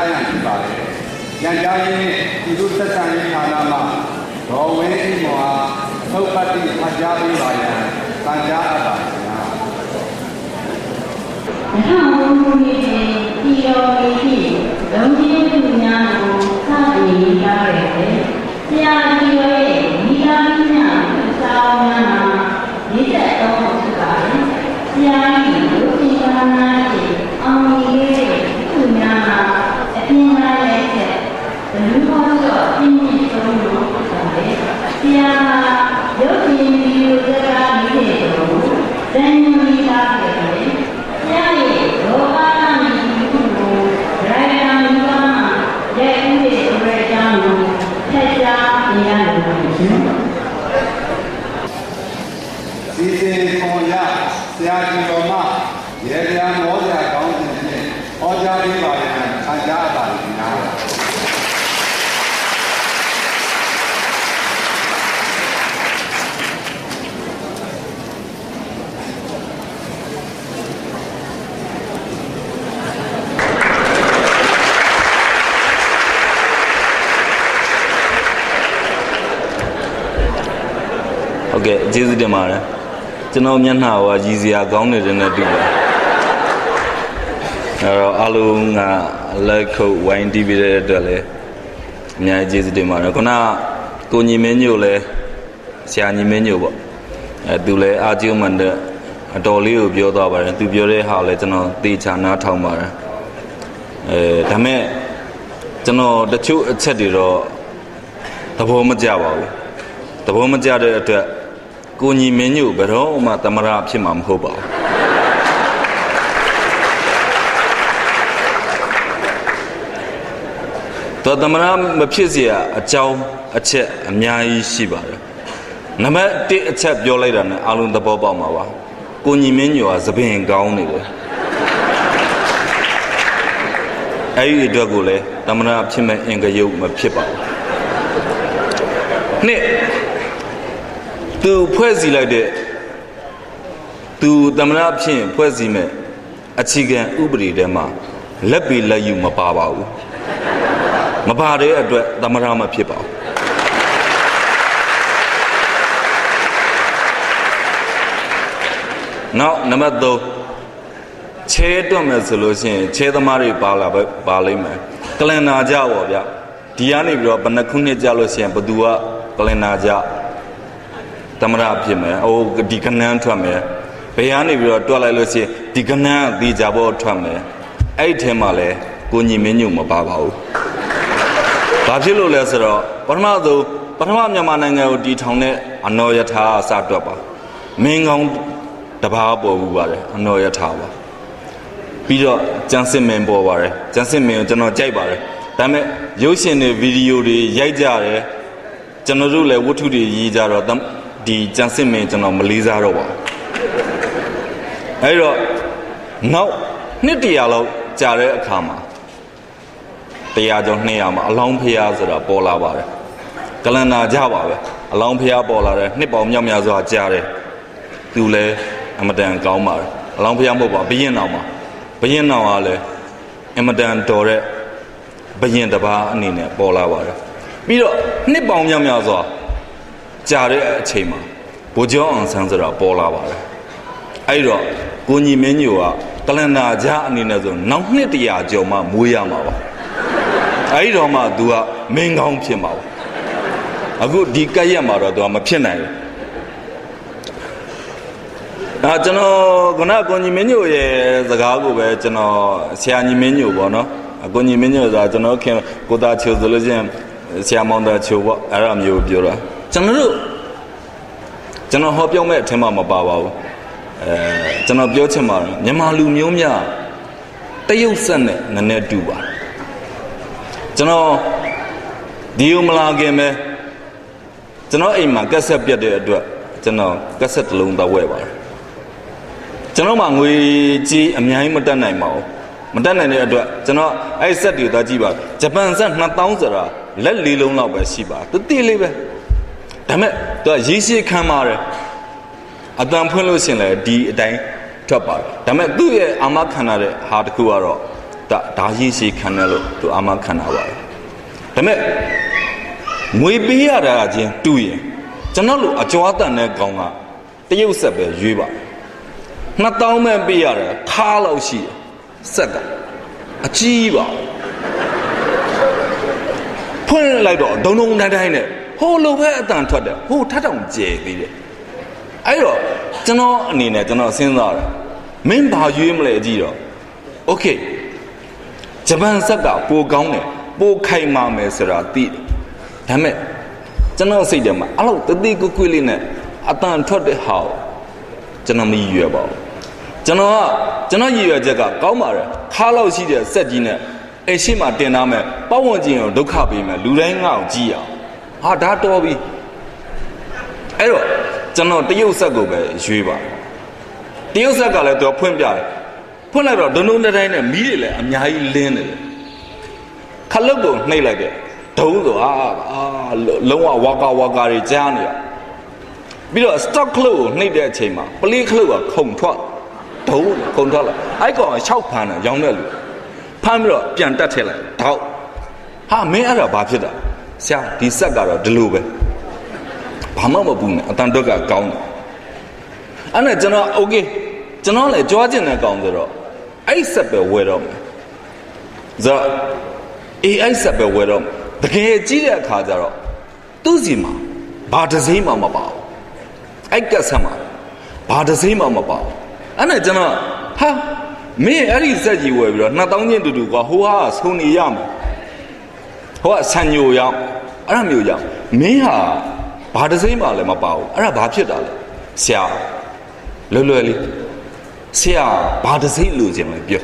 တိဖတ်ကြားရန်ဖြစ်ပါတယ်။ရန်ကြားရေးဒီလိုသက်ဆိုင်ရေးဌာနမှဒေါ်ဝင်းဤမောဟာသုတ်ပတ်တိဖတ်ကြားပေးပါရန်တန်ကြားအပ်ပါခင်ဗျာ။အထောက်အကူပြုခြင်းပြည်တော်မူသည့်လုံခြုံမှုများကိုစတင်ရခဲ့တယ်။ဆရာကြီးရဲ့မိသားစုများအစားအများမှာဒီသက်တော်ဖြစ်ပါတယ်။ဆရာကြီးလူကြီးကနာရှိအောင်ကြီးရဲ့သူများမှာအပြင်းလာတဲ့ချက်ဘလူးဘောတော့ပြင်းပြင်းဆုံးလို့ဖြစ်ပါတယ်။ဆရာရုပ်ရှင်ဗီဒီယိုစကားမိတဲ့တော် တန်ညွန်ပြီးသားခဲ့တယ်။ ဆရာရဲ့လောကနာမည်ကိုရိုင်ယာမီကမှရဲ့ဥပဒေအရေကြောင်းကိုထက်ရှားနေရတယ်ရှင်။ စီစဉ်ခွန်ရဆရာကြီးတော်မှရေပြာမောစရာကောင်းစဉ်ဖြင့်ဟောကြားပေးပါရန်တန်ကြားအပ်ပါခင်ဗျာ။ ဟုတ်ကဲ့ကျေးဇူးတင်ပါတယ်ကျွန်တော်မျက်နှာဟောရည်စရာကောင်းနေတဲ့နဲ့တူတယ်အဲ့တော့အလုံးကလက်ခုပ်ဝိုင်းတီးပြီးတဲ့အတွက်လည်းအများကြီးကျေးဇူးတင်ပါတယ်ခုနကကိုညီမင်းညို့လည်းဆရာညီမင်းညို့ပေါ့အဲသူလည်းအာကျုံမှန်တဲ့အတော်လေးကိုပြောသွားပါတယ်သူပြောတဲ့ဟာလည်းကျွန်တော်သေချာနားထောင်ပါတယ်အဲဒါမဲ့ကျွန်တော်တချို့အချက်တွေတော့သဘောမကျပါဘူးသဘောမကျတဲ့အတွက် ကိုညီမင်းညို့ဘယ်တော့မှသမရဖြစ်မှာမဟုတ်ပါဘူးတော်သမရမဖြစ်เสียအကြောင်းအချက်အများကြီးရှိပါတယ်နံပါတ်1အချက်ပြောလိုက်တာနဲ့အလုံးသဘောပေါက်မှာပါကိုညီမင်းညို့ကသပင်ကောင်းနေတယ်အဲ့ဒီအတွက်ကိုလည်းသမရဖြစ်မဲ့အင်္ဂယုတ်မဖြစ်ပါဘူးနှစ် သူဖွဲ့စည်းလိုက်တဲ့သူသမဏဖြင့်ဖွဲ့စည်းမဲ့အခြေခံဥပဒေထဲမှာလက်ပေလက်ယူမပါပါဘူးမပါတဲ့အတွက်သမဏမဖြစ်ပါဘူးနောက်နံပါတ်3ချဲတွက်မယ်ဆိုလို့ရှိရင်ချဲသမားတွေပါလာပဲပါလိမ့်မယ်ကလန်နာကြပါဗျဒီကနေပြီးတော့ဘယ်နှခုနှစ်ကြာလို့ရှိရင်ဘသူကကလန်နာကြ သမရဖြစ်မယ်အိုးဒီကနန်းထွက်မယ်ဘယ်ကနေပြီးတော့တွက်လိုက်လို့ရှိရင်ဒီကနန်းအသေးကြဖို့ထွက်မယ်အဲ့ဒီထဲမှာလဲကိုညီမင်းညုံမပါပါဘူးဘာဖြစ်လို့လဲဆိုတော့ပထမဆုံးပထမမြန်မာနိုင်ငံကိုတီထောင်တဲ့အနော်ယထာအစတွက်ပါမင်းကောင်းတပါးပေါ်ဘူးပါတယ်အနော်ယထာပါပြီးတော့ကျန်စစ်မင်းပေါ်ပါတယ်ကျန်စစ်မင်းကိုကျွန်တော်ကြိုက်ပါတယ်ဒါပေမဲ့ရုပ်ရှင်တွေဗီဒီယိုတွေရိုက်ကြတယ်ကျွန်တော်တို့လည်းဝတ္ထုတွေရေးကြတော့ ဒီကျန်စစ်မင်းကျွန်တော်မလေးစားတော့ပါဘူးအဲဒီတော့နောက်နှစ်တရာလောက်ကြာတဲ့အခါမှာတရားကျော်200မှာအလောင်းဖျားဆိုတာပေါ်လာပါတယ်ကလန္နာကြပါပဲအလောင်းဖျားပေါ်လာတယ်နှစ်ပေါင်မြောက်များစွာကြာတယ်သူလည်းအမတန်ကောင်းပါတယ်အလောင်းဖျားမဟုတ်ပါဘရင်တော်မှာဘရင်တော်ကလည်းအမတန်တော်တဲ့ဘရင်တစ်ပါးအနေနဲ့ပေါ်လာပါတယ်ပြီးတော့နှစ်ပေါင်မြောက်များစွာ ကြာတဲ့အချိန်မှာဘိုးကျောင်းအောင်ဆန်းဆိုတာပေါ်လာပါတယ်အဲ့တော့ကိုညီမင်းညိုကကလန္နာကြားအနေနဲ့ဆိုနောက်နှစ်တရာကျော်မှမွေးရမှာပါအဲ့ဒီတော့မှ तू ကမင်းကောင်းဖြစ်မှာပါအခုဒီကက်ရက်မှာတော့ तू ကမဖြစ်နိုင်ဘူးအာကျွန်တော်ခုနကကိုညီမင်းညိုရဲ့စကားကိုပဲကျွန်တော်ဆရာညီမင်းညိုပေါ့နော်အကိုညီမင်းညိုဆိုတာကျွန်တော်ခင်ကိုသားချိုဆိုလို့ချင်းဆရာမောင်သားချိုပေါ့အဲ့ဒါမျိုးပြောတာ ကျွန်တော်တို့ကျွန်တော်ဟောပြောမဲ့အထင်မှမပါပါဘူးအဲကျွန်တော်ပြောချင်ပါတယ်မြန်မာလူမျိုးများတရုတ်ဆက်နဲ့နည်းနည်းတူပါကျွန်တော်ဒီယိုမလာခင်ပဲကျွန်တော်အိမ်မှာကက်ဆက်ပြတ်တဲ့အတွက်ကျွန်တော်ကက်ဆက်တစ်လုံးသားဝယ်ပါတယ်ကျွန်တော်မှငွေကြီးအများကြီးမတက်နိုင်ပါဘူးမတက်နိုင်တဲ့အတွက်ကျွန်တော်အဲ့ဆက်တွေသွားကြည့်ပါဂျပန်ဆက်2000ဆိုတာလက်လေးလုံးလောက်ပဲရှိပါသူတိလေးပဲ ဒါပေမဲ့သူကရေးရှိခံပါတယ်အတန်ဖွင့်လို့ရှင်လဲဒီအတိုင်းထွက်ပါတယ်ဒါပေမဲ့သူ့ရဲ့အာမခံရတဲ့ဟာတစ်ခုကတော့ဒါဒါရည်ရှိခံတယ်လို့သူအာမခံတာပါတယ်ဒါပေမဲ့ငွေပေးရတာချင်းတူရင်ကျွန်တော်လိုအကြွားတန်တဲ့ကောင်ကတရုတ်ဆက်ပဲရွေးပါ2000ပဲပေးရတယ်ခါလောက်ရှိတယ်ဆက်က အကြီးပါဖွင့်လိုက်တော့ဒုံဒုံတိုင်းတိုင်းနဲ့ ဟိုလိုပဲအတန်ထွက်တယ်ဟိုထပ်တောင်ကျဲသေးတယ်အဲ့တော့ကျွန်တော်အနေနဲ့ကျွန်တော်စဉ်းစားတယ်မင်းဘာရွေးမလဲအကြည့်တော့โอเคဂျပန်ဆက်ကပိုကောင်းတယ်ပိုခိုင်မာမယ်ဆိုတာသိတယ်ဒါပေမဲ့ကျွန်တော်စိတ်ထဲမှာအဲ့လိုတတိကွကွလေးနဲ့အတန်ထွက်တဲ့ဟာကိုကျွန်တော်မရည်ရွယ်ပါဘူးကျွန်တော်ကကျွန်တော်ရည်ရွယ်ချက်ကကောင်းပါတယ်ခါလောက်ရှိတဲ့စက်ကြီးနဲ့အဲ့ရှိမှတင်သားမယ်ပတ်ဝန်းကျင်ကိုဒုက္ခပေးမယ်လူတိုင်းငါ့ကိုကြည့်အောင် ဟာဒါတော်ပြီအဲ့တော့ကျွန်တော်တရုတ်ဆက်ကိုပဲရွေးပါတရုတ်ဆက်ကလည်းသူကဖွင့်ပြတယ်ဖွင့်လိုက်တော့ဒုံဒုံတိုင်းနဲ့မီးတွေလည်းအများကြီးလင်းနေတယ်ခလုတ်ကိုနှိပ်လိုက်တယ်ဒုံဆိုအာအာလုံးဝဝါကာဝါကာတွေကြားနေရပြီးတော့ stock ခလုတ်ကိုနှိပ်တဲ့အချိန်မှာပလေးခလုတ်ကခုန်ထွက်ဒုံခုန်ထွက်လာအဲ့ကောင်ကရှောက်ဖမ်းတယ်ရောင်းတဲ့လူဖမ်းပြီးတော့ပြန်တက်ထည့်လိုက်တောက်ဟာမင်းအဲ့ဒါဘာဖြစ်တာ ဆရာဒီဆက်ကတော့ဒီလိုပဲဘာမှမပူနဲ့အတန်တော့ကကောင်းတယ်အဲ့နဲ့ကျွန်တော်โอเคကျွန်တော်လည်းကြွားကျင်တဲ့ကောင်ဆိုတော့အဲ့ဆက်ပဲဝယ်တော့မယ်ဇာအေးအဲ့ဆက်ပဲဝယ်တော့မယ်တကယ်ကြီးတဲ့အခါကျတော့သူ့စီမှာဘာတစ်စိမ့်မှမပါဘူးအဲ့ကက်ဆက်မှာဘာတစ်စိမ့်မှမပါဘူးအဲ့နဲ့ကျွန်တော်ဟာမင်းအဲ့ဒီဆက်ကြီးဝယ်ပြီးတော့2000ချင်းတူတူကဟိုဟာဆုံနေရမယ် ဟိုကဆန်ညိုရောက်အဲ့ဒါမျိုးရောက်မင်းဟာဘာတစ်စိမ့်မှလည်းမပါဘူးအဲ့ဒါဘာဖြစ်တာလဲဆရာလွယ်လွယ်လေးဆရာဘာတစ်စိမ့်လိုချင်လဲပြော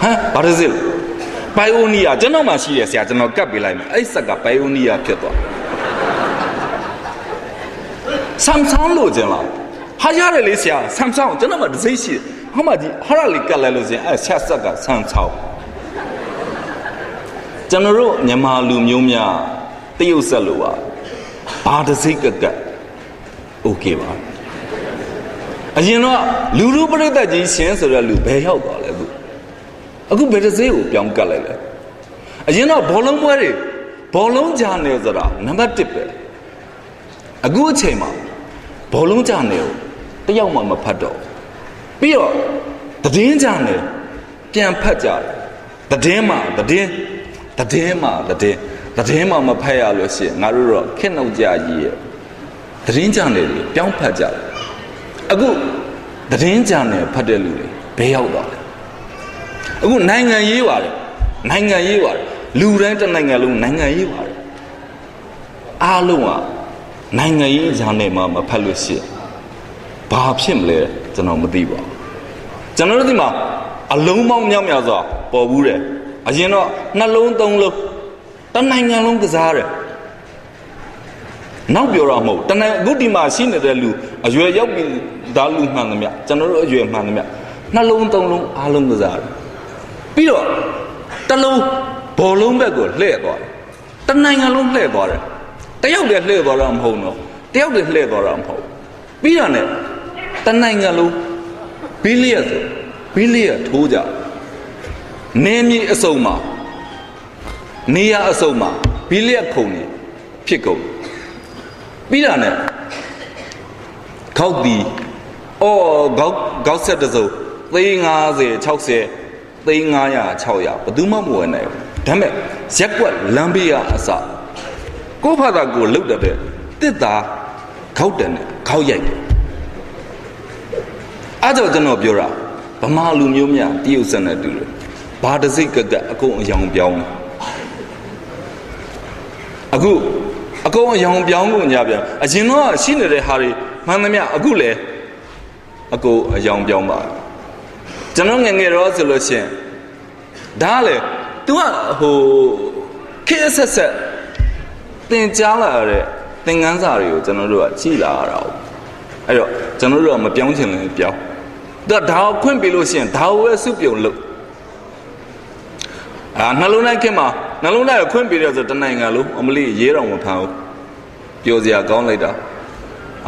ဟမ်ဘာတစ်စိမ့်ဘိုင်အိုနီယာကျွန်တော်မှရှိတယ်ဆရာကျွန်တော်ကတ်ပေးလိုက်မယ်အဲ့ဆက်ကဘိုင်အိုနီယာဖြစ်သွားဆမ်ဆောင်းလိုချင်လားဟာရတယ်လေဆရာဆမ်ဆောင်းကျွန်တော်မှတစ်စိမ့်ရှိတယ်ဟောမှဒီဟာရလေးကတ်လိုက်လို့ရှင်အဲ့ဆက်ဆက်ကဆမ်ဆောင်း ကျွန်တော်တို့မြန်မာလူမျိုးများတရုတ်ဆက်လို့ပါဘာတစ်စိမ့်ကကတ်โอเคပါအရင်တော့လူလူပြိတ္တကြီးရှင်ဆိုတဲ့လူဘယ်ရောက်သွားလဲအခုအခုဘယ်တစ်စေးကိုပြောင်းကတ်လိုက်လဲအရင်တော့ဘောလုံးပွဲတွေဘောလုံးဂျာနယ်ဆိုတာနံပါတ်1ပဲအခုအချိန်မှာဘောလုံးဂျာနယ်ကိုတယောက်မှမဖတ်တော့ပြီးတော့သတင်းဂျာနယ်ပြန်ဖတ်ကြတယ်သတင်းမှာသတင်း သတင်းမှာသတင်းသတင်းမှာမဖတ်ရလို့ရှိရင်ငါတို့တော့ခက်နှုတ်ကြကြီးရဲ့သတင်းကြံတယ်တွေပြောင်းဖတ်ကြတယ်အခုသတင်းကြံတယ်ဖတ်တဲ့လူတွေဘယ်ရောက်သွားလဲအခုနိုင်ငံရေးပါတယ်နိုင်ငံရေးပါတယ်လူတိုင်းတစ်နိုင်ငံလုံးနိုင်ငံရေးပါတယ်အားလုံးကနိုင်ငံရေးဂျာနယ်မှာမဖတ်လို့ရှိရင်ဘာဖြစ်မလဲကျွန်တော်မသိပါဘူးကျွန်တော်တို့ဒီမှာအလုံးပေါင်းမြောက်မြောက်စွာပေါ်ဘူးတယ် အရင်တော့နှလုံးသုံးလုံးတနိုင်ငံလုံးကစားတယ်နောက်ပြောတော့မဟုတ်တနင်အခုဒီမှာရှိနေတဲ့လူအရွယ်ရောက်ပြီးဒါလူမှန်သမျှကျွန်တော်တို့အရွယ်မှန်သမျှနှလုံးသုံးလုံးအားလုံးကစားတယ်ပြီးတော့တစ်လုံးဘောလုံးဘက်ကိုလှည့်သွားတယ်တနိုင်ငံလုံးလှည့်သွားတယ်တယောက်တည်းလှည့်သွားတာမဟုတ်တော့တယောက်တည်းလှည့်သွားတာမဟုတ်ပြီးတော့ ਨੇ တနိုင်ငံလုံးဘီလီယံဆိုဘီလီယံထိုးကြ နေမြေအစုံမှာနေရအစုံမှာဘီလီယံခုံနေဖြစ်ကုန်ပြီးတာ ਨੇ ခောက်တီအော်ခေါက်ခေါက်ဆက်တစုံသိန်း50 60သိန်း900 600ဘယ်သူမှမဝင်နိုင်ဘူးဒါပေမဲ့ရက်ကွက်လမ်းဘေးကအစကိုယ့်ဖသာကိုလှုပ်တဲ့တစ်သားခောက်တယ်နဲ့ခောက်ရိုက်တယ်အဲ့တော့ကျွန်တော်ပြောတာဗမာလူမျိုးများတရုတ်ဆက်နဲ့တူတယ် ဘာတစိတ်ကကက်အကုန်အယောင်ပြောင်းတယ်အခုအကုန်အယောင်ပြောင်းကုန်ကြပြန်အရင်တော့ရှိနေတဲ့ဟာတွေမှန်သမျှအခုလည်းအကုန်အယောင်ပြောင်းပါကျွန်တော်ငယ်ငယ်တော့ဆိုလို့ရှိရင်ဒါကလေ तू ကဟိုခေတ်ဆက်ဆက်သင်ကြားလာတဲ့သင်ခန်းစာတွေကိုကျွန်တော်တို့ကကြည်လာရတာ哦အဲ့တော့ကျွန်တော်တို့ကမပြောင်းချင်လည်းပြောင်းဒါဒါကိုခွင့်ပေးလို့ရှိရင်ဒါကိုပဲစုပြုံလို့ အာနှလုံးသားခင်မှာနှလုံးသားကိုခွင့်ပေးတယ်ဆိုတနိုင်ငံလုံးအမလီရေးတော်မဖန်ဘူးပြောစရာကောင်းလိုက်တာ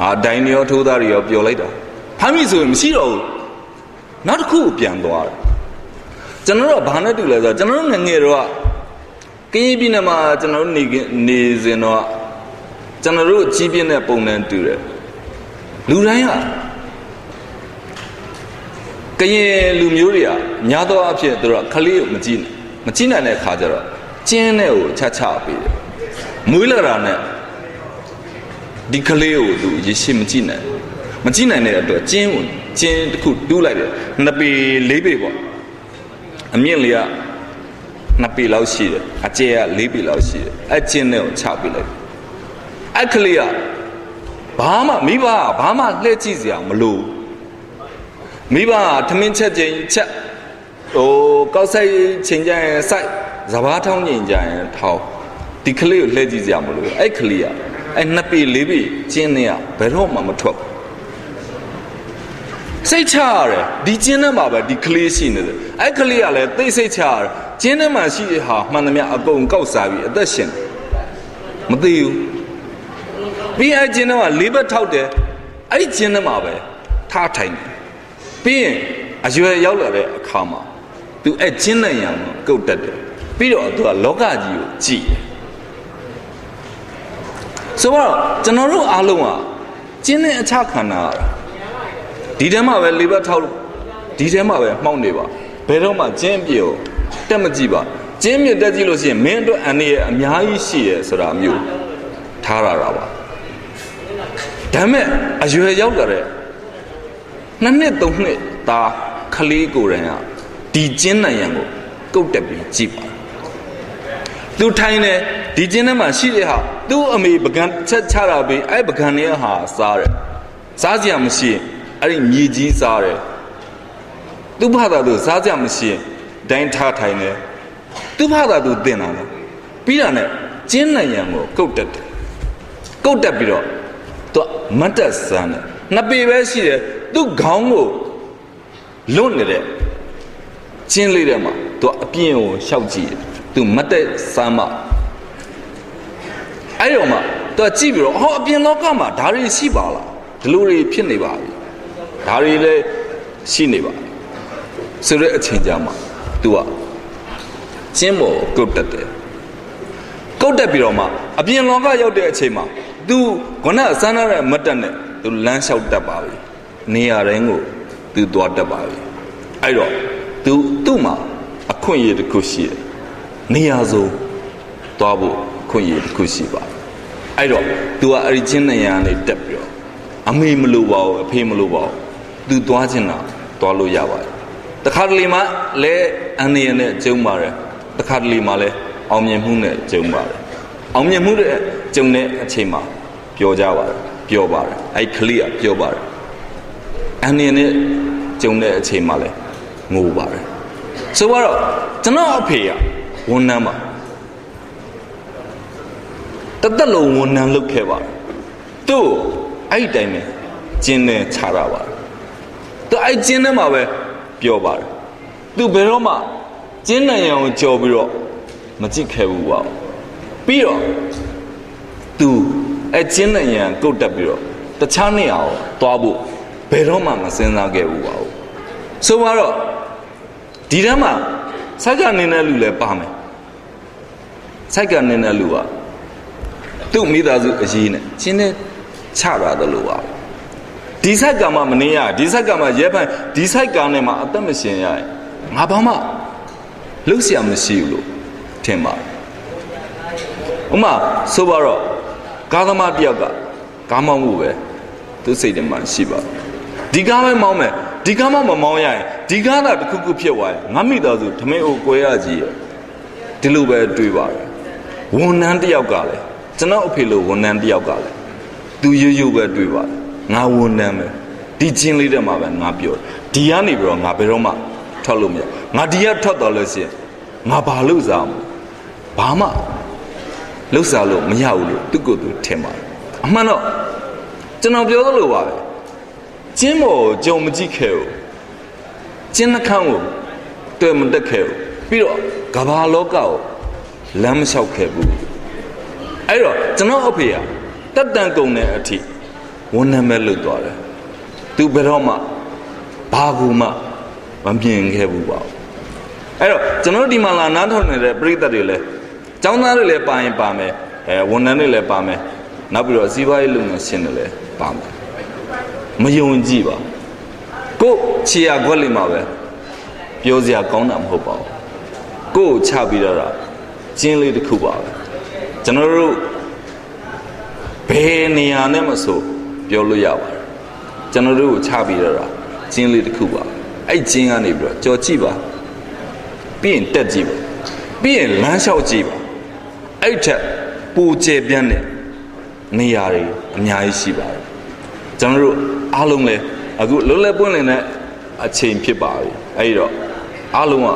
အာဒိုင်နေရောထိုးသားတွေရောပျော်လိုက်တာဖမ်းပြီဆိုရင်မရှိတော့ဘူးနောက်တစ်ခုကိုပြန်သွားတယ်ကျွန်တော်တို့ကဘာနဲ့တူလဲဆိုတော့ကျွန်တော်တို့ငယ်ငယ်တော့ကရင်ပြည်နယ်မှာကျွန်တော်တို့နေခင်နေစဉ်တော့ကျွန်တော်တို့ကြီးပြင်းတဲ့ပုံစံတူတယ်လူတိုင်းကကရင်လူမျိုးတွေကများသောအားဖြင့်သူတို့ကခလေးကိုမကြည့် မကြည့်နိုင်တဲ့အခါကျတော့ကျင်းတဲ့ကိုချချပေးတယ်မွေးလာတာနဲ့ဒီကလေးကိုသူရရှိမကြည့်နိုင်မကြည့်နိုင်တဲ့အတွက်ကျင်းကိုကျင်းတစ်ခုတူးလိုက်တယ်နှစ်ပေလေးပေပေါ့အမြင့်လေးကနှစ်ပေလောက်ရှိတယ်အကျယ်ကလေးပေလောက်ရှိတယ်အကျင်းနဲ့ကိုချပေးလိုက်အဲ့ကလေးကဘာမှမိဘကဘာမှလှည့်ကြည့်စရာမလိုမိဘကထမင်းချက်ချင်းချက် ဟိုကောက်ဆိုင်ချိန်ကြရင်စိုက်စဘာထောင်းချိန်ကြရင်ထောင်းဒီကလေးကိုလှည့်ကြည့်စရာမလိုအဲ့ကလေးကအဲ့နှစ်ပေလေးပေကျင်းနေရဘယ်တော့မှမထွက်ဘူးစိတ်ချရတယ်ဒီကျင်းထဲမှာပဲဒီကလေးရှိနေတယ်အဲ့ကလေးကလည်းသိစိတ်ချရတယ်ကျင်းထဲမှာရှိတဲ့ဟာမှန်သမျှအကုန်ကောက်စားပြီးအသက်ရှင်တယ်မသိဘူးပြီးအဲ့ကျင်းထဲမှာလေးဘက်ထောက်တယ်အဲ့ဒီကျင်းထဲမှာပဲထားထိုင်တယ်ပြီးရင်အရွယ်ရောက်လာတဲ့အခါမှာ तू အဲ့ကျင်းတဲ့ရံကိုကုတ်တက်တယ်ပြီးတော့ तू ကလောကကြီးကိုကြည်တယ်ဆိုတော့ကျွန်တော်တို့အားလုံးကကျင်းတဲ့အခြားခန္ဓာရတာဒီထဲမှာပဲလေးဘက်ထောက်ဒီထဲမှာပဲမှောက်နေပါဘယ်တော့မှကျင်းပြေကိုတက်မကြည့်ပါကျင်းမြေတက်ကြည့်လို့ရှိရင်မင်းအတွက်အန္တရာယ်အများကြီးရှိရဆိုတာမျိုးထားရတာပါဒါမဲ့အရွယ်ရောက်လာတဲ့နှစ်နှစ်သုံးနှစ်သားခလေးကိုယ်တိုင်က ဒီကျင်းနိုင်ရန်ကိုကုတ်တက်ပြီးကြည့်ပါသူထိုင်တယ်ဒီကျင်းထဲမှာရှိတဲ့ဟာသူ့အမေပကံချက်ချတာပြီးအဲ့ပကံရဲ့ဟာစားတယ်စားစရာမရှိရင်အဲ့ဒီမြေကြီးစားတယ်သူ့ဘာသာသူစားစရာမရှိရင်ဒိုင်းထားထိုင်တယ်သူ့ဘာသာသူတင်တာလေပြီးတာနဲ့ကျင်းနိုင်ရန်ကိုကုတ်တက်တယ်ကုတ်တက်ပြီးတော့သူကမတ်တက်စမ်းတယ်နှစ်ပေပဲရှိတယ်သူ့ခေါင်းကိုလွတ်နေတဲ့ ကျင်းလေးထဲမှာသူကအပြင်းကိုရှောက်ကြည့်တယ်သူမတ်တက်စမ်းမှအဲ့တော့မှသူကကြည့်ပြီးတော့ဟောအပြင်လောကမှာဓာရီရှိပါလားဒီလိုတွေဖြစ်နေပါပြီဓာရီလည်းရှိနေပါပြီဆိုတဲ့အချိန်ကြာမှသူကကျင်းပေါ်ကုတ်တက်တယ်ကုတ်တက်ပြီးတော့မှအပြင်လောကရောက်တဲ့အချိန်မှာသူခုနဆန်းရတဲ့မတ်တက်နဲ့သူလမ်းလျှောက်တက်ပါပြီနေရာတိုင်းကိုသူသွားတက်ပါပြီအဲ့တော့ သူသူ့မှာအခွင့်အရေးတစ်ခုရှိတယ်နေရာစုံသွားဖို့အခွင့်အရေးတစ်ခုရှိပါတယ်အဲ့တော့ तू ကအဲ့ဒီချင်းနေရာကနေတက်ပြီးတော့အမေမလို့ပါဘူးအဖေမလို့ပါဘူး तू သွားချင်တာသွားလို့ရပါတယ်တခါတလေမှလည်းအန်ရနဲ့ကျုံပါတယ်တခါတလေမှလည်းအောင်မြင်မှုနဲ့ကျုံပါတယ်အောင်မြင်မှုတဲ့ကျုံတဲ့အချိန်မှာပြောကြပါတယ်ပြောပါတယ်အဲ့ခလေးကပြောပါတယ်အန်ရနဲ့ကျုံတဲ့အချိန်မှာလည်း ငိုပါတယ်ဆိုတော့ကျွန်တော်အဖေကဝန်ထမ်းပါတသက်လုံးဝန်ထမ်းလုပ်ခဲ့ပါတယ်သူ့အဲ့ဒီတိုင်းပဲကျင်းနေချတာပါသူအဲ့ကျင်းထဲမှာပဲပြောပါတယ်သူဘယ်တော့မှကျင်းနိုင်အောင်ကြော်ပြီးတော့မကြည့်ခဲ့ဘူးပါပြီးတော့သူအဲ့ကျင်းနိုင်ရန်ကုတ်တက်ပြီးတော့တခြားနေရာကိုသွားဖို့ဘယ်တော့မှမစင်စားခဲ့ဘူးပါဘူးဆိုတော့ ဒီထဲမှာစိုက်ကနေတဲ့လူလည်းပါမယ်စိုက်ကနေတဲ့လူကသူ့မိသားစုအရေးနဲ့ချင်းနဲ့ချရတယ်လို့ပါဒီစိုက်ကမှမနေရဒီစိုက်ကမှရဲဖန်ဒီစိုက်ကနဲ့မှအသက်မရှင်ရရင်ငါဘာမှလှုပ်ရှားမရှိဘူးလို့ထင်ပါဥမာဆိုပါတော့ကားသမားတယောက်ကကားမောင်းမှုပဲသူစိတ်ထဲမှာရှိပါဒီကားပဲမောင်းမယ်ဒီကားမှမမောင်းရရင် ဒီကားသာတစ်ခုခုဖြစ်သွားရင်ငါမိသားစုထမင်းအိုကွဲရကြီးရဒီလိုပဲတွေးပါတယ်ဝန်ထမ်းတယောက်ကလည်းကျွန်တော်အဖေလိုဝန်ထမ်းတယောက်ကလည်းသူရိုးရိုးပဲတွေးပါတယ်ငါဝန်ထမ်းပဲဒီချင်းလေးတက်မှာပဲငါပြောဒီကနေပြီးတော့ငါဘယ်တော့မှထွက်လို့မရငါဒီကထွက်တော်လို့ရှိရင်ငါဘာလို့စားမလဲဘာမှလှုပ်စားလို့မရဘူးလို့သူကသူထင်ပါတယ်အမှန်တော့ကျွန်တော်ပြောသလိုပါပဲကျင်းမော်ကြုံမကြည့်ခဲ့ဘူး ကျင်းနှခမ်းကိုတွေ့မတက်ခဲ့ဘူးပြီးတော့ကဘာလောကကိုလမ်းမလျှောက်ခဲ့ဘူးအဲ့တော့ကျွန်တော်အဖေကတက်တန်ကုန်တဲ့အထိဝန်နံမဲ့လွတ်သွားတယ်သူဘယ်တော့မှဘာကူမှမမြင်ခဲ့ဘူးပါဘူးအဲ့တော့ကျွန်တော်တို့ဒီမှာလာနားထောင်နေတဲ့ပြိတ္တတွေလည်းចောင်းသားတွေလည်းပါရင်ပါမယ်အဲဝန်ထမ်းတွေလည်းပါမယ်နောက်ပြီးတော့စီးပွားရေးလုပ်ငန်းရှင်တွေလည်းပါမယ်မယုံကြည်ပါ ကို့ခြေရခွက်လေးမှာပဲပြောစရာကောင်းတာမဟုတ်ပါဘူးကို့ကိုချပြီးတော့တာကျင်းလေးတစ်ခုပါပဲကျွန်တော်တို့ဘယ်နေရာနဲ့မဆိုပြောလို့ရပါတယ်ကျွန်တော်တို့ကိုချပြီးတော့တာကျင်းလေးတစ်ခုပါအဲ့ကျင်းကနေပြီးတော့ကြော်ကြည့်ပါပြီးရင်တက်ကြည့်ပါပြီးရင်လမ်းလျှောက်ကြည့်ပါအဲ့ထက်ပူကျပြန့်တဲ့နေရာတွေအများကြီးရှိပါတယ်ကျွန်တော်တို့အားလုံးလဲ အခုလုံးလဲပွင့်လင်တဲ့အချိန်ဖြစ်ပါပြီအဲ့ဒီတော့အားလုံးက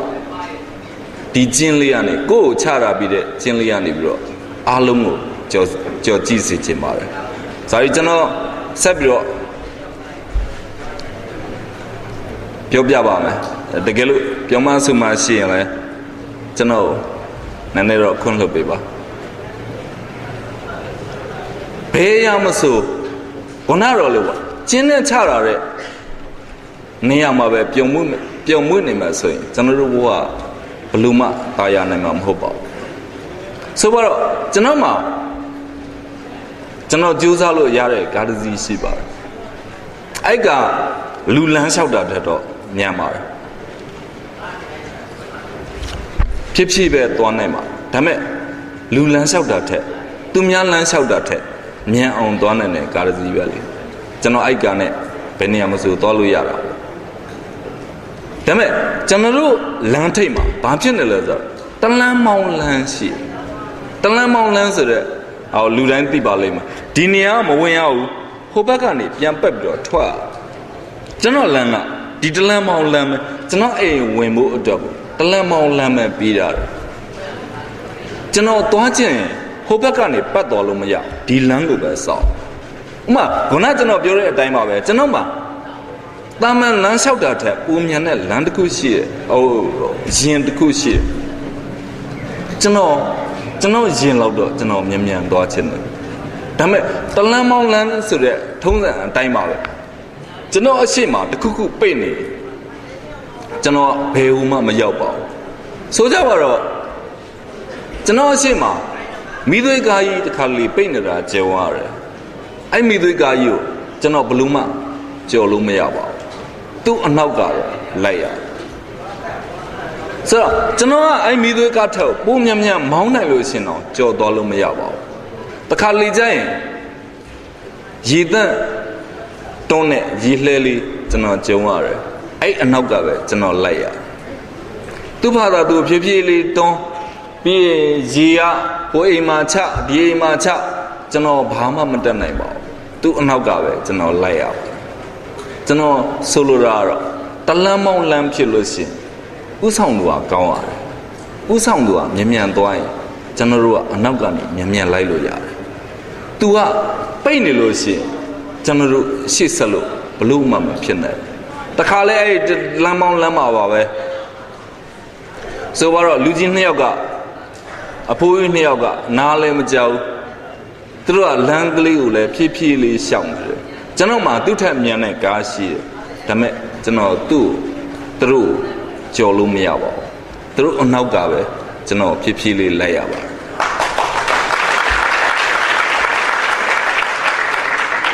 ဒီကျင်းလေးကနေကိုယ့်ကိုချတာပြီးတဲ့ကျင်းလေးကနေပြီးတော့အားလုံးကိုကြော်ကြော်ကြည့်စေချင်ပါတယ်။ဒါကြီးကျွန်တော်ဆက်ပြီးတော့ပြောပြပါမယ်။တကယ်လို့ပြောမဆုမရှိရင်လည်းကျွန်တော်နည်းနည်းတော့ခွင့်လွှတ်ပေးပါ။ဘယ်ရမဆိုဘုနာတော်လို့ပါကျင်းနဲ့ချတာတဲ့ နေရာမှာပဲပြုံမှုပြုံမှုနေမှာဆိုရင်ကျွန်တော်တို့ဘဝဘလူမตายရနိုင်မှာမဟုတ်ပါဘူးဆိုတော့ကျွန်တော်မှာကျွန်တော်ကြိုးစားလို့ရတဲ့ကားတစ်စီးရှိပါတယ်အဲ့ကလူလန်းလျှောက်တာတက်တော့ညံပါတယ်ဖြစ်ဖြစ်ပဲသွားနိုင်ပါဒါပေမဲ့လူလန်းလျှောက်တာထက်သူများလန်းလျှောက်တာထက်မြန်အောင်သွားနိုင်တဲ့ကားတစ်စီးပဲလေကျွန်တော်အဲ့ကနဲ့ဘယ်နေရာမဆိုသွားလို့ရတာ ဒါပေမဲ့ကျွန်တော်တို့လမ်းထိပ်မှာဘာဖြစ်နေလဲဆိုတော့တလန်းမောင်းလန်းရှိတလန်းမောင်းလန်းဆိုတဲ့အော်လူတိုင်းသိပါလိမ့်မယ်ဒီနေရာမဝင်ရဘူးဟိုဘက်ကနေပြန်ပက်ပြီးတော့ထွက်ကျွန်တော်လမ်းကဒီတလန်းမောင်းလန်းပဲကျွန်တော်အိမ်ဝင်ဖို့အတွက်ကိုတလန်းမောင်းလန်းပဲပြီးတာတယ်ကျွန်တော်သွားခြင်းဟိုဘက်ကနေပတ်တော်လို့မရဒီလမ်းကိုပဲစောက်ဥမာခုနကျွန်တော်ပြောတဲ့အတိုင်းပါပဲကျွန်တော်မှာ တာမန်လမ်းလျှောက်တာထက်ပုံမြန်တဲ့လမ်းတစ်ခုရှိတယ်ဟိုရင်တစ်ခုရှိတယ်ကျွန်တော်ကျွန်တော်ရင်လောက်တော့ကျွန်တော်မြန်မြန်သွားခြင်းတယ်ဒါပေမဲ့တလန်းမောင်းလန်းဆိုတဲ့ထုံးစံအတိုင်းပါပဲကျွန်တော်အရှိမတစ်ခုခုပိတ်နေကျွန်တော်ဘယ်ဟူမှမရောက်ပါဘူးဆိုကြပါတော့ကျွန်တော်အရှိမမိသွေးကားကြီးတစ်ခါလေပိတ်နေတာကျေဝရတယ်အဲ့မိသွေးကားကြီးကိုကျွန်တော်ဘလို့မှကြော်လို့မရပါဘူး သူ့အနောက်ကတော့လိုက်ရတယ်ဆိုတော့ကျွန်တော်ကအဲ့မိသွေးကားထက်ပိုမြန်မြန်မောင်းနိုင်လို့ရှင်တော့ကြော်သွားလို့မရပါဘူးတခါလေကျရင်ရေတန့်တွန်းနဲ့ရေလှဲလေးကျွန်တော်ကြုံရတယ်အဲ့အနောက်ကပဲကျွန်တော်လိုက်ရသူ့ဘာသာသူဖြည်းဖြည်းလေးတွန်းပြီးရင်ရေကဟိုအိမ်မှာချဒီအိမ်မှာချကျွန်တော်ဘာမှမတက်နိုင်ပါဘူးသူ့အနောက်ကပဲကျွန်တော်လိုက်ရပါတယ် ကျွန်တော်ဆိုလိုတာကတော့တလန်းမောင်းလန်းဖြစ်လို့ရှိရင်ဥဆောင်သူကကောင်းရတယ်ဥဆောင်သူကမြန်မြန်သွားရင်ကျွန်တော်တို့ကအနောက်ကနေမြန်မြန်လိုက်လို့ရတယ်သူကပိတ်နေလို့ရှိရင်ကျွန်တော်တို့ရှေ့ဆက်လို့ဘလို့မှမဖြစ်နိုင်တခါလဲအဲ့လမ်းမောင်းလမ်းမှာပါပဲဆိုတော့လူကြီးနှစ်ယောက်ကအဖိုးကြီးနှစ်ယောက်ကနားလည်းမကြောက်သူတို့ကလမ်းကလေးကိုလည်းဖြည်းဖြည်းလေးရှောင်နေတယ် ကျွန်တော်မှသူ့ထက်မြန်တဲ့ကားရှိတယ်ဒါပေမဲ့ကျွန်တော်သူ့သူတို့ကြော်လို့မရပါဘူးသူတို့အနောက်ကပဲကျွန်တော်ဖြည်းဖြည်းလေးလိုက်ရပါတယ်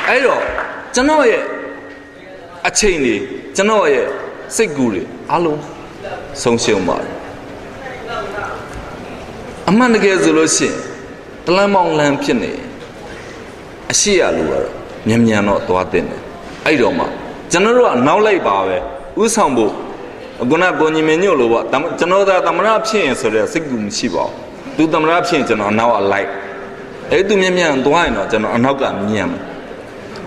အဲ့တော့ကျွန်တော်ရဲ့အချိန်တွေကျွန်တော်ရဲ့စိတ်ကူးတွေအလုံးဆုံးရှုံးပါတယ်အမှန်တကယ်ဆိုလို့ရှိရင်တလန်းမောင်းလန်းဖြစ်နေအရှိရလို့ကတော့ မြန်မြန်တော့သွားတင်တယ်အဲ့တော့မှကျွန်တော်တို့ကနောက်လိုက်ပါပဲဥဆောင်ဖို့ခုနကိုညီမညို့လို့ပေါ့ကျွန်တော်သာသမရဖြစ်ရင်ဆိုတဲ့စိတ်ကူမရှိပါဘူးသူသမရဖြစ်ရင်ကျွန်တော်နောက်ကလိုက်အဲ့သူမြန်မြန်သွားရင်တော့ကျွန်တော်အနောက်ကမြန်မယ်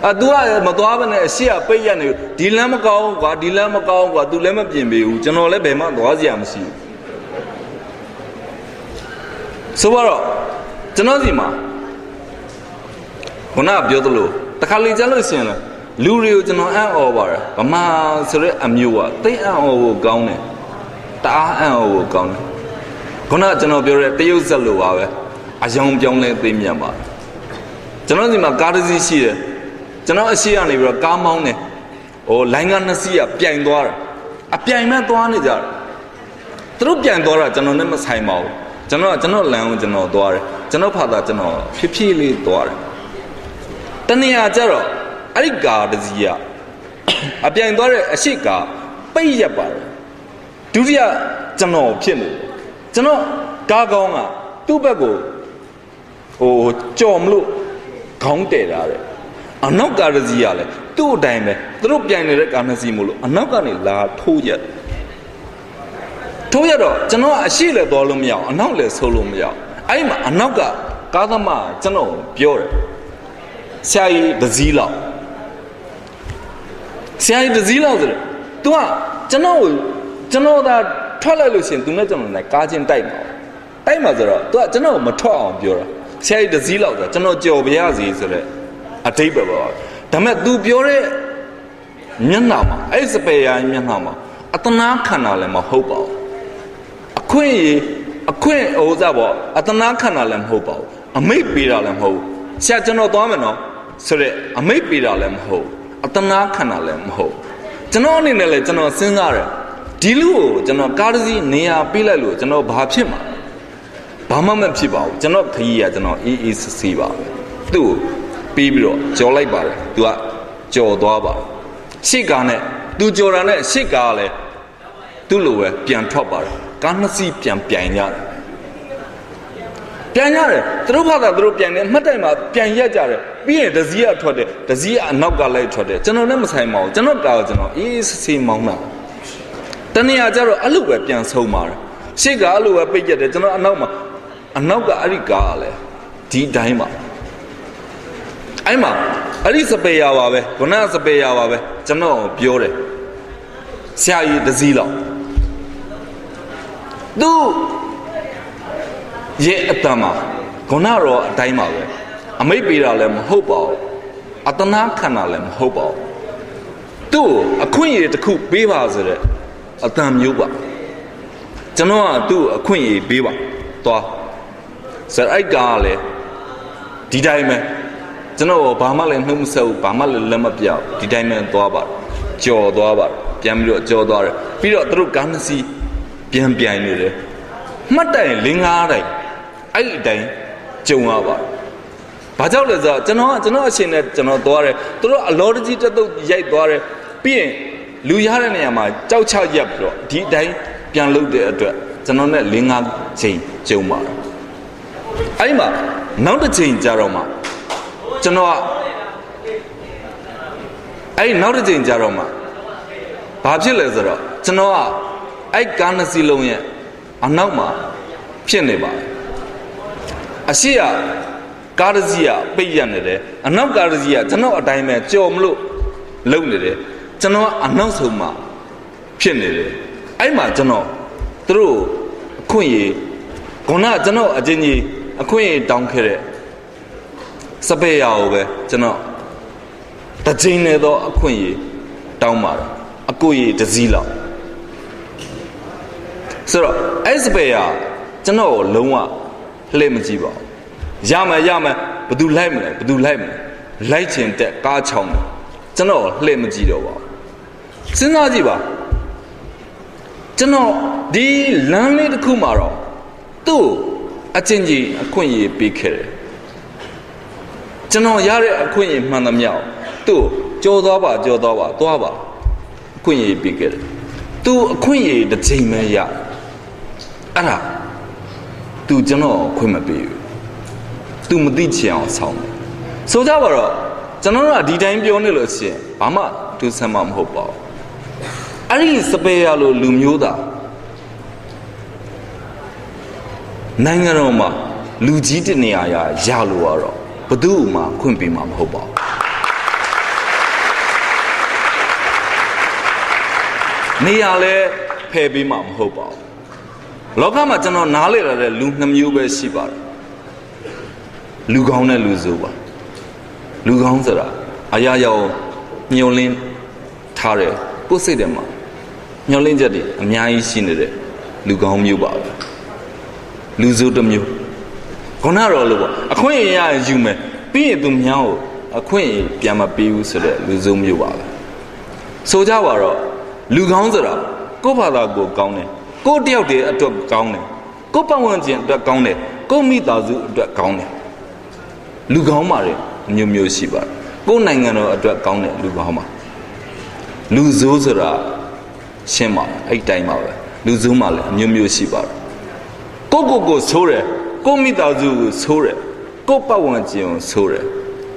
အတူကမသွားဘဲနဲ့အရှိရပိတ်ရနေဒီလမ်းမကောင်းကွာဒီလမ်းမကောင်းကွာ तू လည်းမပြင်ပေးဘူးကျွန်တော်လည်းဘယ်မှသွားစရာမရှိဘူးဆိုတော့ကျွန်တော်စီမှာခုနကပြောသလို တခါလေကြားလို့ရှိရင်လည်းလူတွေကိုကျွန်တော်အံ့ဩပါတယ်ဗမာဆိုတဲ့အမျိုးကသိအံ့ဩဖို့ကောင်းတယ်တအားအံ့ဩဖို့ကောင်းတယ်ခုနကကျွန်တော်ပြောတဲ့တရုတ်ဇက်လိုပါပဲအယောင်ပြောင်းလဲသိမြတ်ပါတယ်ကျွန်တော်စီမှာကားတစ်စီးရှိတယ်ကျွန်တော်အရှိကနေပြီးတော့ကားမောင်းတယ်ဟိုလိုင်းကနှစ်စီးကပြိုင်သွားတာအပြိုင်မဲ့သွားနေကြတယ်သူတို့ပြိုင်သွားတာကျွန်တော်နဲ့မဆိုင်ပါဘူးကျွန်တော်ကကျွန်တော်လမ်းကိုကျွန်တော်သွားတယ်ကျွန်တော်ဖာသာကျွန်တော်ဖြည်းဖြည်းလေးသွားတယ် တနေရာကျတော့အဲ့ဒီကားတစ်စီးကအပြိုင်သွားတဲ့အရှိကားပိတ်ရက်ပါတယ်ဒုတိယကျွန်တော်ဖြစ်နေတယ်ကျွန်တော်ကားကောင်းကသူ့ဘက်ကိုဟိုကြော်မလို့ခေါင်းတည်တာတဲ့အနောက်ကားတစ်စီးကလည်းသူ့အတိုင်းပဲသူတို့ပြိုင်နေတဲ့ကားနှစ်စီးမို့လို့အနောက်ကနေလာထိုးရက်ထိုးရတော့ကျွန်တော်ကအရှိလည်းသွားလို့မရအောင်အနောက်လည်းဆိုးလို့မရအောင်အဲ့ဒီမှာအနောက်ကကားသမားကကျွန်တော်ကိုပြောတယ် ဆရာကြီးတစ်စီးလောက်ဆရာကြီးတစ်စီးလောက်ဆိုတော့ तू ကကျွန်တော်ကိုကျွန်တော်သာထွက်လိုက်လို့ရှိရင် तू နဲ့ကျွန်တော်နဲ့ကားချင်းတိုက်မှာတိုက်မှာဆိုတော့ तू ကကျွန်တော်ကိုမထွက်အောင်ပြောတာဆရာကြီးတစ်စီးလောက်ဆိုတော့ကျွန်တော်ကြော်ပြရစီဆိုတဲ့အတိတ်ပဲပေါ့ဒါပေမဲ့ तू ပြောတဲ့မျက်နှာမှာအဲ့စပယ်ယာမျက်နှာမှာအတနာခန္ဓာလည်းမဟုတ်ပါဘူး အခွင့်အရေးအခွင့်ဟိုစားပေါ့အတနာခန္ဓာလည်းမဟုတ်ပါဘူးအမိတ်ပေးတာလည်းမဟုတ်ဘူး ဆရာကျွန်တော်သွားမယ်နော်ဆိုရက်အမိတ်ပေးတာလည်းမဟုတ်ဘူးအတနာခန္ဓာလည်းမဟုတ်ဘူးကျွန်တော်အနေနဲ့လည်းကျွန်တော်စဉ်းစားတယ်ဒီလူကိုကျွန်တော်ကားတစ်စီးနေရာပေးလိုက်လို့ကျွန်တော်ဘာဖြစ်မှာဘာမှမဖြစ်ပါဘူးကျွန်တော်ခကြီးကကျွန်တော်အေးအေးဆေးဆေးပါပဲသူ့ကိုပေးပြီးတော့ကြော်လိုက်ပါတယ်သူကကြော်သွားပါတယ်ရှစ်ကားနဲ့သူကြော်တာနဲ့ရှစ်ကားကလည်းသူ့လိုပဲပြန်ထွက်ပါတယ်ကားနှစ်စီးပြန်ပြိုင်ကြတယ် ပြန်ရတယ်သူတို့ဘာသာသူတို့ပြန်တယ်မှတ်တိုင်မှာပြန်ရက်ကြတယ်ပြီးရင်ဒဇီးကထွက်တယ်ဒဇီးကအနောက်ကလိုက်ထွက်တယ်ကျွန်တော်လည်းမဆိုင်ပါဘူးကျွန်တော်ကားကိုကျွန်တော်အေးဆေးမောင်းတာတနေ့ကကျတော့အဲ့လိုပဲပြန်ဆုံးပါတယ်ရှေ့ကအဲ့လိုပဲပိတ်ရက်တယ်ကျွန်တော်အနောက်မှာအနောက်ကအဲ့ဒီကားကလည်းဒီတိုင်းပါအဲ့မှာအဲ့ဒီစပယ်ယာပါပဲခုနကစပယ်ယာပါပဲကျွန်တော်ပြောတယ်ဆရာကြီးဒဇီးလောက်သူ ရဲ့အတ္တမှာခုနတော့အတိုင်းပါပဲအမိတ်ပေးတာလည်းမဟုတ်ပါဘူးအတနာခန္ဓာလည်းမဟုတ်ပါဘူးသူ့ကိုအခွင့်အရေးတစ်ခုပေးပါဆိုတဲ့အတန်မျိုးပါကျွန်တော်ကသူ့အခွင့်အရေးပေးပါသွားဆိုတော့အဲ့ကားကလည်းဒီတိုင်းပဲကျွန်တော်ဘာမှလည်းနှုတ်မဆက်ဘူးဘာမှလည်းလက်မပြောက်ဒီတိုင်းပဲသွားပါကြော်သွားပါပြန်ပြီးတော့ကြော်သွားတယ်ပြီးတော့သူတို့ကားနှစ်စီးပြန်ပြိုင်နေတယ်မှတ်တိုင်လင်းကားတိုင် အဲ့ဒီအတိုင်းကြုံရပါဘာကြောင့်လဲဆိုတော့ကျွန်တော်ကကျွန်တော်အရှင်နဲ့ကျွန်တော်သွားတယ်သူတို့အလောတကြီးတက်တုတ်ရိုက်သွားတယ်ပြီးရင်လူရတဲ့နေရာမှာကြောက်ချရက်ပြီးတော့ဒီအတိုင်းပြန်လုပ်တဲ့အတွက်ကျွန်တော်နဲ့လင်းကားချိန်ကြုံပါတယ်အဲ့ဒီမှာနောက်တစ်ချိန်ကြာတော့မှကျွန်တော်ကအဲ့ဒီနောက်တစ်ချိန်ကြာတော့မှဘာဖြစ်လဲဆိုတော့ကျွန်တော်ကအဲ့ကားနှစ်စီးလုံးရဲ့အနောက်မှာဖြစ်နေပါတယ် အရှိကကားတစ်စီးကပိတ်ရက်နေတယ်အနောက်ကားတစ်စီးကကျွန်တော်အတိုင်းပဲကြော်မလို့လုံနေတယ်ကျွန်တော်ကအနောက်ဆုံးမှာဖြစ်နေတယ်အဲ့မှာကျွန်တော်သူတို့အခွင့်အရေးခုနကကျွန်တော်အချင်းကြီးအခွင့်အရေးတောင်းခဲ့တဲ့စပယ်ရကိုပဲကျွန်တော်တစ်ချိန်နေတော့အခွင့်အရေးတောင်းပါတယ်အကိုကြီးတစ်စည်းလောက်ဆိုတော့အဲ့စပယ်ကကျွန်တော်ကိုလုံးဝ လှည့်မကြည့်ပါဘူးရမယ်ရမယ်ဘယ်သူလိုက်မလဲဘယ်သူလိုက်မလဲလိုက်ချင်တဲ့ကားချောင်းတယ်ကျွန်တော်လှည့်မကြည့်တော့ပါဘူးစဉ်းစားကြည့်ပါကျွန်တော်ဒီလမ်းလေးတစ်ခုမှာတော့သူ့အချင်းကြီးအခွင့်အရေးပေးခဲ့တယ်ကျွန်တော်ရတဲ့အခွင့်အရေးမှန်သမျှကိုသူ့ကိုကြောသွားပါကြောသွားပါသွားပါအခွင့်အရေးပေးခဲ့တယ်။ तू အခွင့်အရေးတစ်ချိန်ပဲရ။အဲ့ဒါ तू ကျွန်တော်အခွင့်မပေးဘူး။ तू မသိချင်အောင်ဆောင်းတယ်။ဆိုကြပါတော့ကျွန်တော်တို့ကဒီတိုင်းပြောနေလို့ရှိရင်ဘာမှသူဆမ်းမမဟုတ်ပါဘူး။အဲ့ဒီစပယ်ရလို့လူမျိုးသားနိုင်ငံတော်မှာလူကြီးတနေရာရရလို့ရတော့ဘယ်သူမှခွင့်ပေးမှာမဟုတ်ပါဘူး။နေရာလဲဖယ်ပေးမှာမဟုတ်ပါဘူး လောကမှာကျွန်တော်နားလေရတဲ့လူနှစ်မျိုးပဲရှိပါတယ်လူကောင်းနဲ့လူဆိုးပါလူကောင်းဆိုတာအရာရာကိုညှို့လင်းထားတယ်ကိုယ်စိတ်ထဲမှာညှို့လင်းချက်တွေအများကြီးရှိနေတဲ့လူကောင်းမျိုးပါပဲလူဆိုးတစ်မျိုးခုနတော့လို့ပေါ့အခွင့်အရေးရရင်ယူမယ်ပြီးရင်သူမြောင်းကိုအခွင့်အရေးပြန်မပေးဘူးဆိုတဲ့လူစုံမျိုးပါပဲဆိုကြပါတော့လူကောင်းဆိုတာကိုယ့်ဘာသာကိုယ်ကောင်းတယ် ကိုယ့်တယောက်တည်းအတွက်ကောင်းတယ်ကိုယ့်ပတ်ဝန်းကျင်အတွက်ကောင်းတယ်ကိုယ့်မိသားစုအတွက်ကောင်းတယ်လူကောင်းပါတယ်အမျိုးမျိုးရှိပါတယ်ကိုယ့်နိုင်ငံတော်အတွက်ကောင်းတယ်လူကောင်းပါလူဆိုးဆိုတာရှင်းပါအဲ့ဒီတိုင်းပါပဲလူဆိုးမှလည်းအမျိုးမျိုးရှိပါတယ်ကိုယ့်ကိုယ်ကိုဆိုးတယ်ကိုယ့်မိသားစုကိုဆိုးတယ်ကိုယ့်ပတ်ဝန်းကျင်ကိုဆိုးတယ်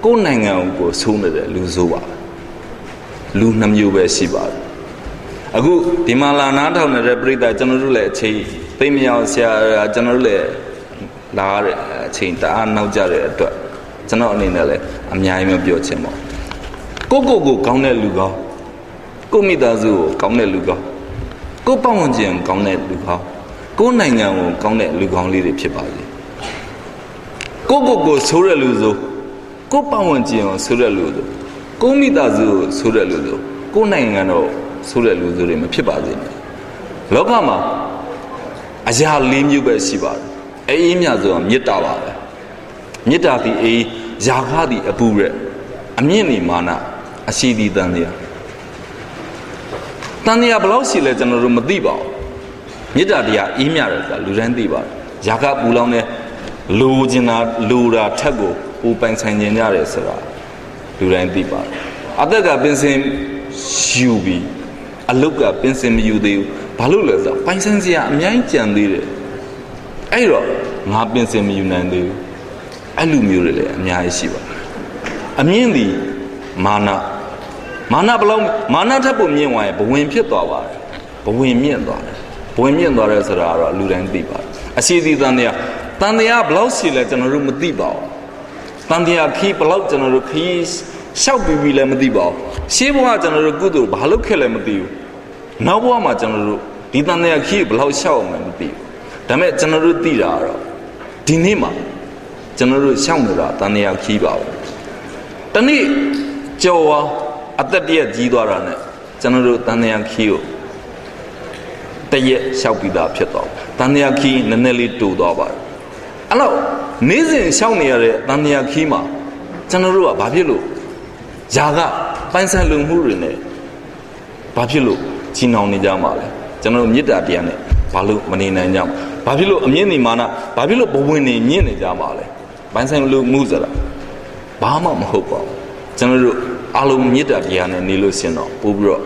ကိုယ့်နိုင်ငံကိုဆိုးနေတယ်လူဆိုးပါလူနှမျိုးပဲရှိပါတယ် အခုဒီမှာလာနားထောင်နေတဲ့ပြိတ္တာကျွန်တော်တို့လည်းအချိန်သိမရောဆရာကျွန်တော်တို့လည်းလာရတဲ့အချိန်တအားနောက်ကြတဲ့အတွက်ကျွန်တော်အနေနဲ့လည်းအများကြီးမပြောချင်ပါဘူးကိုယ့်ကိုယ်ကိုကောင်းတဲ့လူကောင်းကိုယ့်မိသားစုကိုကောင်းတဲ့လူကောင်းကိုယ့်ပတ်ဝန်းကျင်ကိုကောင်းတဲ့လူကောင်းကိုယ့်နိုင်ငံကိုကောင်းတဲ့လူကောင်းလေးတွေဖြစ်ပါစေကိုယ့်ကိုယ်ကိုဆိုးတဲ့လူဆိုကိုယ့်ပတ်ဝန်းကျင်ကိုဆိုးတဲ့လူဆိုကိုယ့်မိသားစုကိုဆိုးတဲ့လူဆိုကိုယ့်နိုင်ငံတော့ ဆိုးတဲ့လူဆိုတွေမဖြစ်ပါစေနဲ့လောကမှာအရာလေးမျိုးပဲရှိပါတယ်အေးမြဆိုတာမေတ္တာပါပဲမေတ္တာသည်အေးယာခသည်အပူရက်အမြင့်နေမာနအရှိသည်တန်တရားတန်တရားဘယ်လောက်ရှိလဲကျွန်တော်တို့မသိပါဘူးမေတ္တာတရားအေးမြတယ်ဆိုတာလူတိုင်းသိပါတယ်ယာခပူလောင်တဲ့လူကျင်တာလူတာထက်ကိုပူပိုင်ဆိုင်ကျင်ကြတယ်ဆိုတာလူတိုင်းသိပါတယ်အသက်ကပင်စင်ယူပြီး အလုတ်ကပင်စင်မယူသေးဘူးဘာလို့လဲဆိုတော့ပိုင်ဆိုင်စရာအများကြီးကြံသေးတယ်အဲ့တော့ငါပင်စင်မယူနိုင်သေးဘူးအဲ့လူမျိုးတွေလည်းအများကြီးရှိပါတယ်အမြင့်သည်မာနမာနဘလောက်မာနထက်ပိုမြင့်သွားရင်ဘဝင်ဖြစ်သွားပါတယ်ဘဝင်မြင့်သွားတယ်ဘဝင်မြင့်သွားတယ်ဆိုတာကတော့လူတိုင်းသိပါတယ်အရှိသည်တန်တရားတန်တရားဘလောက်ရှိလဲကျွန်တော်တို့မသိပါဘူးတန်တရားခီးဘလောက်ကျွန်တော်တို့ခီး ရှောက်ပြီးပြီလည်းမသိပါဘူးရှေးဘဝကျွန်တော်တို့ကုသိုလ်ဘာလို့ခက်လဲမသိဘူးနောက်ဘဝမှာကျွန်တော်တို့ဒီတန်တရားခီးဘလောက်ရှောက်အောင်မသိဘူးဒါပေမဲ့ကျွန်တော်တို့သိတာကတော့ဒီနေ့မှာကျွန်တော်တို့ရှောက်နေတာတန်တရားခီးပါဘူးတနေ့ကြော်ဝါအသက်တရက်ကြီးသွားတာနဲ့ကျွန်တော်တို့တန်တရားခီးကိုတရက်လျှောက်ပြီးသားဖြစ်သွားတန်တရားခီးနည်းနည်းလေးတူသွားပါတယ်အဲ့တော့နေ့စဉ်လျှောက်နေရတဲ့တန်တရားခီးမှာကျွန်တော်တို့ကဘာဖြစ်လို့ ຢာကပိုင်ဆိုင်လုံမှုတွေနဲ့ဘာဖြစ်လို့ချီနှောင်နေကြမှာလဲကျွန်တော်တို့မေတ္တာတရားနဲ့ဘာလို့မနေနိုင်ကြမှာဘာဖြစ်လို့အမြင့်နေမာနဘာဖြစ်လို့ဘဝင်နေမြင့်နေကြမှာလဲပိုင်ဆိုင်လုံမှုဆိုတာဘာမှမဟုတ်ပါဘူးကျွန်တော်တို့အလုံးမေတ္တာတရားနဲ့နေလို့ရှင်တော့ပို့ပြီးတော့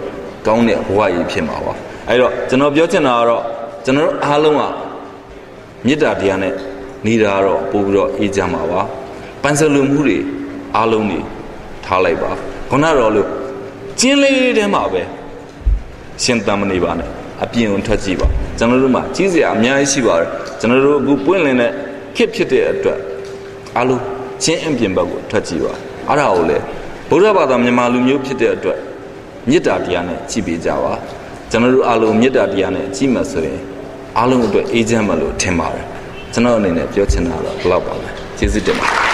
ကောင်းတဲ့ဘဝကြီးဖြစ်မှာပါအဲ့တော့ကျွန်တော်ပြောချင်တာကတော့ကျွန်တော်တို့အားလုံးကမေတ္တာတရားနဲ့နေတာတော့ပို့ပြီးတော့အေးကြမှာပါပန်းစလူမှုတွေအားလုံးတွေ ထားလိုက်ပါခုနတော့လို့ကျင်းလေးထဲမှာပဲရှင်တမ်းမနေပါနဲ့အပြင်ကိုထွက်ကြည့်ပါကျွန်တော်တို့မှာကြီးစရာအများကြီးရှိပါတယ်ကျွန်တော်တို့အခုပွင့်လင်းတဲ့ခစ်ဖြစ်တဲ့အတွက်အားလုံးချင်းအပြင်ဘက်ကိုထွက်ကြည့်ပါအဲ့ဒါကိုလေဗုဒ္ဓဘာသာမြန်မာလူမျိုးဖြစ်တဲ့အတွက်မေတ္တာတရားနဲ့ကြည်ပေးကြပါကျွန်တော်တို့အားလုံးမေတ္တာတရားနဲ့ကြည်မှဆိုရင်အားလုံးအတွက်အေးချမ်းမလို့ထင်ပါတယ်ကျွန်တော်အနေနဲ့ပြောချင်တာတော့ဘယ်လောက်ပါလဲကျေးဇူးတင်ပါတယ်